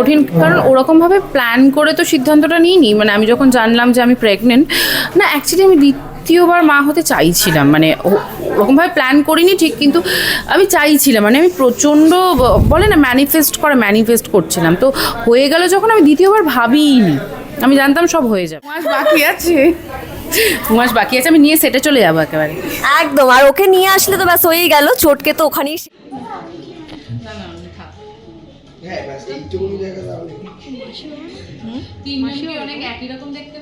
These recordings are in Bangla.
কঠিন কারণ ওরকমভাবে প্ল্যান করে তো সিদ্ধান্তটা নিইনি। মানে আমি যখন জানলাম যে আমি প্রেগনেন্ট না অ্যাকচুয়ালি আমি দ্বিতীয়বার মা হতে চাইছিলাম। মানে ও- ওরকমভাবে প্ল্যান করিনি ঠিক কিন্তু আমি চাইছিলাম। মানে আমি প্রচণ্ড বলে না ম্যানিফেস্ট করা ম্যানিফেস্ট করছিলাম। তো হয়ে গেল যখন আমি দ্বিতীয়বার ভাবিনি আমি জানতাম সব হয়ে যাবে। মাস বাকি আছে। মাস বাকি আছে আমি নিয়ে সেটে চলে যাব একেবারে। একদম আর ওকে নিয়ে আসলে তো ব্যাস হয়েই গেল চটকে তো ওখানেই হ্যাঁ ব্যাস এইটুকুনি জায়গা তাহলে তিনজনকে অনেক একই রকম দেখতে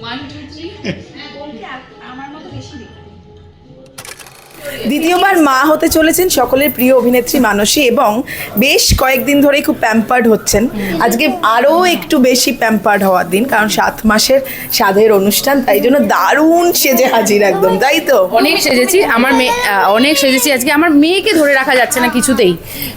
ওয়ান টু থ্রি দ্বিতীয়বার মা হতে চলেছেন সকলের প্রিয় অভিনেত্রী মানসী এবং বেশ কয়েকদিন ধরেই খুব প্যাম্পার্ড হচ্ছেন। আজকে আরও একটু বেশি প্যাম্পার্ড হওয়ার দিন কারণ সাত মাসের সাধের অনুষ্ঠান তাই জন্য দারুণ সেজে হাজির একদম তাই তো? অনেক সেজেছি আমার মেয়ে অনেক সেজেছি। আজকে আমার মেয়েকে ধরে রাখা যাচ্ছে না কিছুতেই।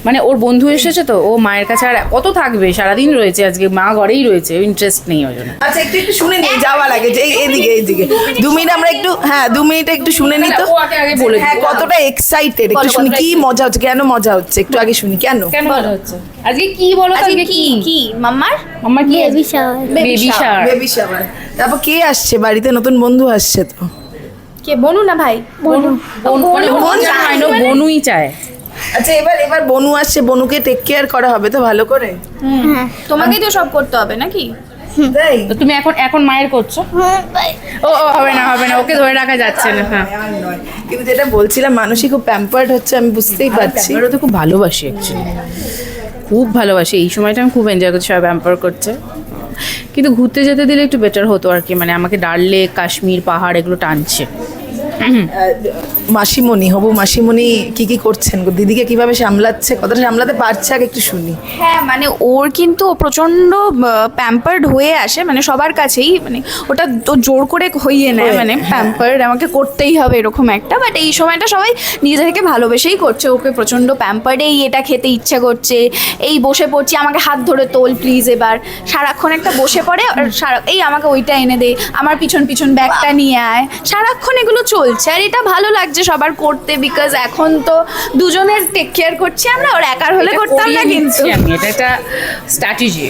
মানে ওর বন্ধু এসেছে তো ও মায়ের কাছে আর কত থাকবে? সারাদিন রয়েছে আজকে মা ঘরেই রয়েছে ইন্টারেস্ট নেই ওই জন্য। আচ্ছা একটু একটু শুনে নিই যাওয়ার লাগে যে এদিকে এইদিকে দু মিনিট আমরা একটু হ্যাঁ দু মিনিট একটু শুনে নিই তো। আগে বলে দিক। হ্যাঁ কতটা এক্সাইটেড একটু শুনি কি মজা হচ্ছে? কেন মজা হচ্ছে? একটু আগে শুনি কেন? কেন ভালো হচ্ছে? আজকে কি বলো আজকে কি? কি? মাম্মার? আমার কি? Baby shower baby shower baby shower তারপর কে আসছে? বাড়িতে নতুন বন্ধু আসছে তো। কে? বনু না ভাই? বনু মানে বোন চায় না বনুই চায়। আচ্ছা এবার এবার বনু আসছে বনুকে টেক কেয়ার করা হবে তো ভালো করে? তোমাকেই তো সব করতে হবে নাকি? তুমি এখন এখন মায়ের করছ? ও ও হবে না হবে না ওকে ধরে রাখা যাচ্ছে না হ্যাঁ। কিন্তু যেটা বলছিলাম মানসিক খুব প্যাম্পার্ড হচ্ছে আমি বুঝতেই পারছি। ওরা তো খুব ভালোবাসি অ্যাকচুয়ালি খুব ভালোবাসি। এই সময়টা আমি খুব এনজয় করছি সবাই ব্যাম্পার করছে। কিন্তু ঘুরতে যেতে দিলে একটু বেটার হতো আর কি মানে আমাকে ডাললে কাশ্মীর পাহাড় এগুলো টানছে। মাসিমণি হবু মাসিমণি কি কি করছেন? দিদিকে কীভাবে সামলাচ্ছে? কতটা সামলাতে পারছে? আগে একটু শুনি। হ্যাঁ মানে ওর কিন্তু ও প্রচণ্ড প্যাম্পার্ড হয়ে আসে মানে সবার কাছেই মানে ওটা তো জোর করে হইয়ে নেয় মানে প্যাম্পার্ড আমাকে করতেই হবে এরকম একটা বাট এই সময়টা সবাই নিজে থেকে ভালোবেসেই করছে ওকে প্রচণ্ড প্যাম্পার্ড এই এটা খেতে ইচ্ছা করছে এই বসে পড়ছি আমাকে হাত ধরে তোল প্লিজ এবার সারাক্ষণ একটা বসে পড়ে আর সারা এই আমাকে ওইটা এনে দে আমার পিছন পিছন ব্যাগটা নিয়ে আয় সারাক্ষণ এগুলো চলছে আর এটা ভালো লাগছে সবার করতে বিকজ এখন তো দুজনের টেক কেয়ার করছি আমরা ওর একার হলে করতাম না কিন্তু। আমি এটা একটা স্ট্র্যাটেজি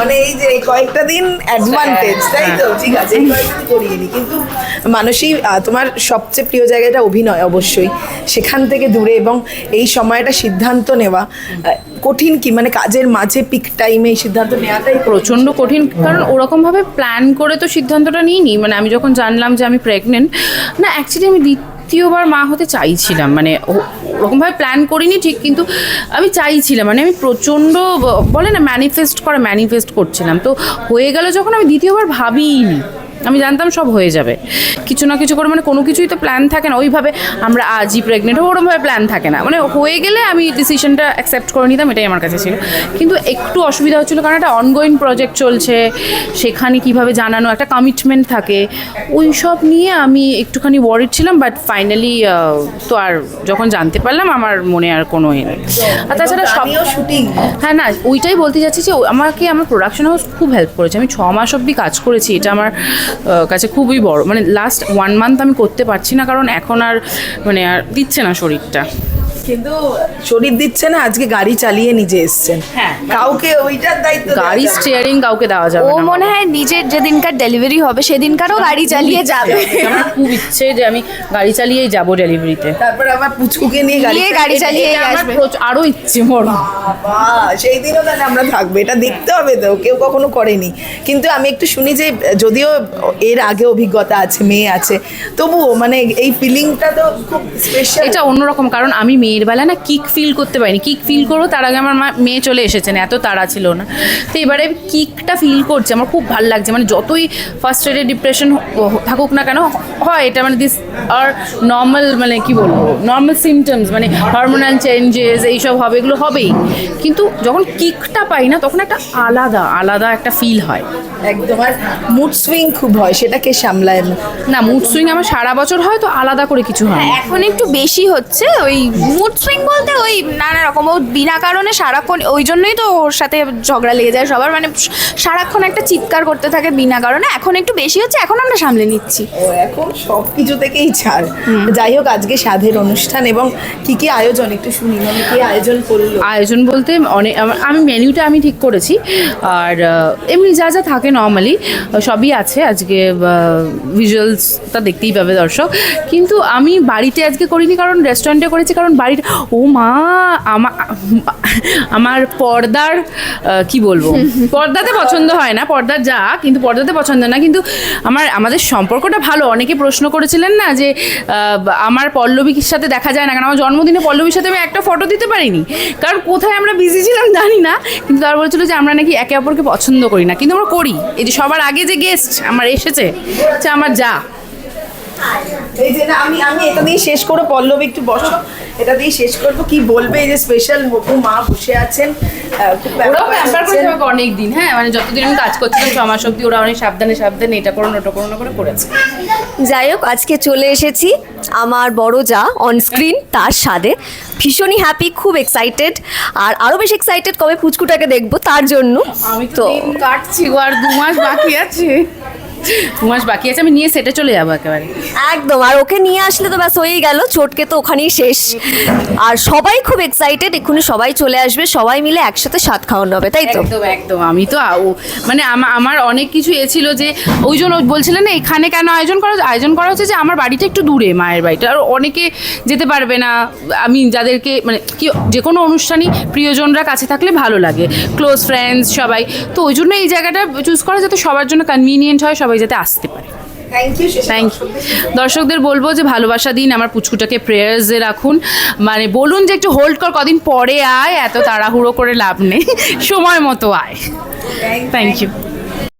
মানে এই যে এই কয়েকটা দিন অ্যাডভান্টেজ তাই তো? ঠিক আছে এই কয়েকটা করিয়ে নি কিন্তু মানুষই তোমার সবচেয়ে প্রিয় জায়গাটা অভিনয় অবশ্যই। সেখান থেকে দূরে এবং এই সময়টা সিদ্ধান্ত নেওয়া কঠিন কি? মানে কাজের মাঝে পিক টাইমে এই সিদ্ধান্ত নেওয়াটাই প্রচণ্ড কঠিন, কারণ ওরকমভাবে প্ল্যান করে তো সিদ্ধান্তটা নিইনি। মানে আমি যখন জানলাম যে আমি প্রেগনেন্ট না অ্যাকচুয়ালি আমি দ্বিতীয়বার মা হতে চাইছিলাম। মানে ওরকমভাবে প্ল্যান করিনি ঠিক, কিন্তু আমি চাইছিলাম। মানে আমি প্রচণ্ড বলে না ম্যানিফেস্ট করা ম্যানিফেস্ট করছিলাম। তো হয়ে গেল যখন, আমি দ্বিতীয়বার ভাবিনি আমি জানতাম সব হয়ে যাবে। কিছু না কিছু করে মানে কোনো কিছুই তো প্ল্যান থাকে না। ওইভাবে আমরা আজই প্রেগনেন্ট হব ওরমভাবে প্ল্যান থাকে না। মানে হয়ে গেলে আমি ডিসিশনটা অ্যাকসেপ্ট করে নিতাম এটাই আমার কাছে ছিল। কিন্তু একটু অসুবিধা হচ্ছিল কারণ একটা অনগোয়িং প্রজেক্ট চলছে সেখানে কীভাবে জানানো একটা কমিটমেন্ট থাকে ওই সব নিয়ে আমি একটুখানি ওয়ারিড ছিলাম বাট ফাইনালি তো আর যখন জানতে পারলাম আমার মনে আর কোনো এ নেই। আর তাছাড়া সব শুটিং হ্যাঁ না ওইটাই বলতে যাচ্ছি যে ও- আমাকে আমার প্রোডাকশন হাউস খুব হেল্প করেছে। আমি ছ মাস অবধি কাজ করেছি এটা আমার কাছে খুবই বড়। মানে লাস্ট ওয়ান মান্থ আমি করতে পারছি না, কারণ এখন আর মানে আর দিচ্ছে না শরীরটা। কিন্তু শরীর দিচ্ছে না আজকে গাড়ি চালিয়ে নিজে এসছেন। হ্যাঁ। কাউকে ওইটার দায়িত্ব গাড়ি স্টিয়ারিং কাউকে দেওয়া যাবে ও মনে হয় নিজের যেদিনকার ডেলিভারি হবে সেদিনকারও গাড়ি চালিয়ে যাবে। আমার খুব ইচ্ছে যে আমি গাড়ি চালিয়েই যাব ডেলিভারিতে তারপর আবার পুচকুকে নিয়ে গাড়ি নিয়ে গাড়ি চালিয়ে আসবে। আরও ইচ্ছে বাবা, সেই দিনও তাহলে আমরা থাকব এটা দেখতে হবে তো কেউ কখনো করেনি। কিন্তু আমি একটু শুনি যে যদিও এর আগে অভিজ্ঞতা আছে মেয়ে আছে তবুও মানে এই ফিলিংটা তো খুব স্পেশাল এটা অন্যরকম কারণ আমি বেলা না কিক ফিল করতে পারিনি। কিক ফিল করব তার আগে আমার মা মেয়ে চলে এসেছেন এত তাড়া ছিল না। তো এবারে কিকটা ফিল করছে আমার খুব ভালো লাগছে। মানে যতই ফার্স্ট এডে ডিপ্রেশন থাকুক না কেন হয় এটা মানে দিস আর নর্মাল মানে কি বলব নর্মাল সিমটমস মানে হরমোনাল চেঞ্জেস এইসব হবে এগুলো হবেই। কিন্তু যখন কিকটা পাই না তখন একটা আলাদা আলাদা একটা ফিল হয়। একদম আর মুড সুইং খুব হয় সেটাকে সামলায়? না মুড সুইং আমার সারা বছর হয় তো আলাদা করে কিছু হয় এখন একটু বেশি হচ্ছে ওই মুড মুড সুইং বলতে ওই নানা রকম। ও বিনা কারণে সারাক্ষণ ওই জন্যই তো ওর সাথে ঝগড়া লেগে যায় সবার। মানে সারাক্ষণ একটা চিৎকার করতে থাকে বিনা কারণে। এখন একটু বেশি হচ্ছে এখন আমরা সামলে নিচ্ছি। ও এখন সব কিছু থেকেই ছাড়। যাই হোক আজকে সাধের অনুষ্ঠান এবং কি কি আয়োজন একটু শুনি। মানে কি আয়োজন করল? আয়োজন বলতে অনেক আমার- আমি মেনুটা আমি ঠিক করেছি। আর এমনি যা যা থাকে নর্মালি সবই আছে। আজকে ভিজুয়ালসটা দেখতেই পাবে দর্শক। কিন্তু আমি বাড়িতে আজকে করিনি কারণ রেস্টুরেন্টে করেছি কারণ বাড়িতে ও মা, আমা- আমার পর্দার কি বলব? পর্দাতে পছন্দ হয় না পর্দার যা, কিন্তু পর্দাতে পছন্দ না। কিন্তু আমার, আমাদের সম্পর্কটা ভালো। অনেকে প্রশ্ন করেছিলেন না যে আমার পল্লবীর সাথে দেখা যায় না কারণ আমার জন্মদিনে পল্লবীর সাথে আমি একটা ফটো দিতে পারিনি। কারণ কোথায় আমরা বিজি ছিলাম জানি না। কিন্তু তার বলেছিল যে, আমরা নাকি একে অপরকে পছন্দ করি না। কিন্তু আমরা করি। এই যে সবার আগে যে গেস্ট আমার এসেছে আমার যা। এই যে আমি আমি এটা দিয়ে শেষ করে পল্লবী একটু বসো। এটা দিয়ে শেষ করব। কি বলবে এই যে স্পেশাল হবু মা বসে আছেন? আহ, ওরাও ব্যাপার ব্যাপার আমাকে অনেক দিন হ্যাঁ? মানে যতদিন আমি কাজ করছিলাম ছ মাস অব্দি ওরা অনেক সাবধানে সাবধানে এটা করুন ওটা করুন করে করেছে। যাই হোক আজকে চলে এসেছি আমার বড় যা অন স্ক্রিন তার স্বাদে। ভীষণই হ্যাপি খুব এক্সাইটেড আর আরও বেশি এক্সাইটেড কবে পুচকুটাকে দেখব তার জন্য। আমি তো কাটছি আর দু মাস বাকি আছে। দু মাস বাকি আছে আমি নিয়ে সেটে চলে যাব একেবারে। একদম আর ওকে নিয়ে আসলে তো ব্যাস হয়েই গেল চটকে তো ওখানেই শেষ। আর সবাই খুব এক্সাইটেড এক্ষুনি সবাই চলে আসবে সবাই মিলে একসাথে স্বাদ খাওয়ানো হবে তাই তো? একদম একদম আমি তো মানে আমা- আমার অনেক কিছু এ ছিল যে ওই জন্য বলছিলেন না এখানে কেন আয়োজন করা আয়োজন করা হচ্ছে যে আমার বাড়িটা একটু দূরে মায়ের বাড়িটা। আর অনেকে যেতে পারবে না আমি যাদেরকে মানে কি যে কোনো অনুষ্ঠানই প্রিয়জনরা কাছে থাকলে ভালো লাগে। ক্লোজ ফ্রেন্ডস সবাই। তো ওই জন্য এই জায়গাটা চুজ করা যাতে সবার জন্য কনভিনিয়েন্ট হয় সবাই যাতে আসতে পারে। থ্যাংক ইউ থ্যাংক ইউ দর্শকদের বলব যে ভালোবাসা দিন আমার পুচকুটাকে প্রেয়ার্সে রাখুন। মানে বলুন যে একটু হোল্ড কর কদিন পরে আয় এত তাড়াহুড়ো করে লাভ নেই। সময় মতো আয়। Thank you